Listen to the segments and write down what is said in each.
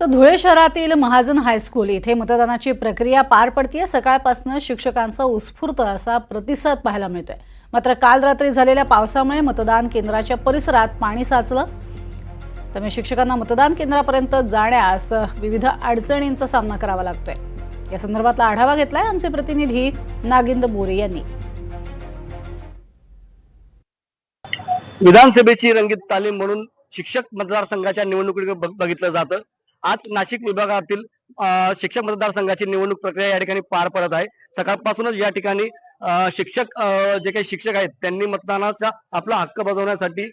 तर धुळे शहरातील महाजन हायस्कूल इथे मतदानाची प्रक्रिया पार पडतीये. सकाळपासून शिक्षकांचा उत्स्फूर्त असा प्रतिसाद पाहायला मिळतोय. मात्र काल रात्री झालेल्या पावसामुळे मतदान केंद्राच्या परिसरात पाणी साचलं. त्यामुळे शिक्षकांना मतदान केंद्रापर्यंत जाण्यास विविध अडचणींचा सामना करावा लागतोय. या संदर्भातला आढावा घेतलाय आमचे प्रतिनिधी नागिंद बोरे यांनी. विधानसभेची रंगीत तालीम म्हणून शिक्षक मतदारसंघाच्या निवडणुकीकडे बघितलं जातं. आज नाशिक विभागातील शिक्षक मतदारसंघाची निवडणूक प्रक्रिया या ठिकाणी पार पडत आहे. सकाळपासूनच या ठिकाणी शिक्षक जे काही शिक्षक आहेत त्यांनी मतदानाचा आपला हक्क बजावण्यासाठी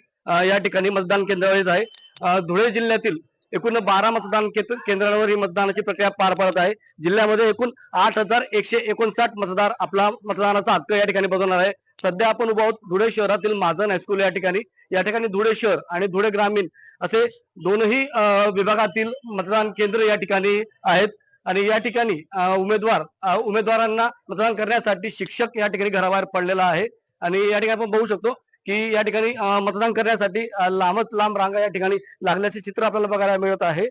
या ठिकाणी मतदान केंद्रावर येत आहे धुळे जिल्ह्यातील एकूण बारा मतदान केंद्र- ही मतदानाची प्रक्रिया पार पडत आहे. जिल्ह्यामध्ये एकूण आठ हजार एकशे एकोणसाठ मतदार आपला मतदानाचा हक्क या ठिकाणी बजावणार आहे. सध्या आपण उभा आहोत धुळे शहरातील महाजन हायस्कूल या ठिकाणी. या ठिकाणी धुळे शहर आणि धुळे ग्रामीण असे दोनही अं, विभागातील मतदान केंद्र या ठिकाणी आहेत. आणि या ठिकाणी उमेदवार उमेदवारांना मतदान करण्यासाठी शिक्षक या ठिकाणी घराबाहेर पडलेला आहे. आणि या ठिकाणी आपण बघू शकतो की या ठिकाणी मतदान करण्यासाठी लांबच लांब रांगा या ठिकाणी लागल्याचे चित्र आपल्याला बघायला मिळत आहे.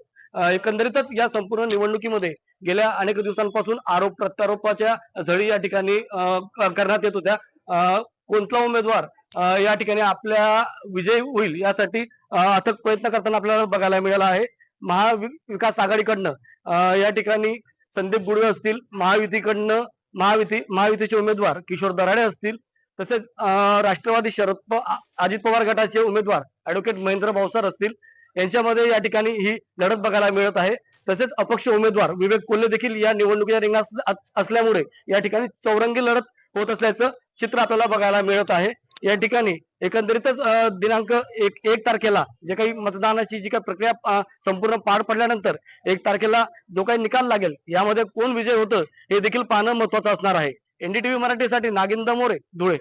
एकंदरीतच या संपूर्ण निवडणुकीमध्ये गेल्या अनेक दिवसांपासून आरोप प्रत्यारोपाच्या झळी या ठिकाणी करण्यात येत होत्या. कोणता उमेदवार या ठिकाणी आपल्या विजय होईल यासाठी अथक प्रयत्न करताना आपल्याला बघायला मिळाला आहे. महाविकास आघाडीकडनं या ठिकाणी संदीप गुडवे असतील महायुतीकडनं महायुती महायुतीचे उमेदवार किशोर दराडे असतील तसेच राष्ट्रवादी शरद प- अजित पवार गटाचे उमेदवार ऍडव्होकेट महेंद्र भावसार असतील यांच्यामध्ये या ठिकाणी ही लढत बघायला मिळत आहे. तसेच अपक्ष उमेदवार विवेक कोल्हे देखील या निवडणुकीच्या रिंगणात असल्यामुळे या ठिकाणी चौरंगी लढत होत असल्याचं चित्र आपल्याला बघायला मिळत आहे. या ठिकाणी एकंदरीतच दिनांक एक एक तारखेला जे काही मतदानाची जी काही प्रक्रिया संपूर्ण पार पडल्यानंतर एक तारखेला जो काही निकाल लागेल यामध्ये कोण विजय होतं हे देखील पाहणं महत्वाचं असणार आहे. एनडीटीव्ही मराठीसाठी नागिंद मोरे धुळे.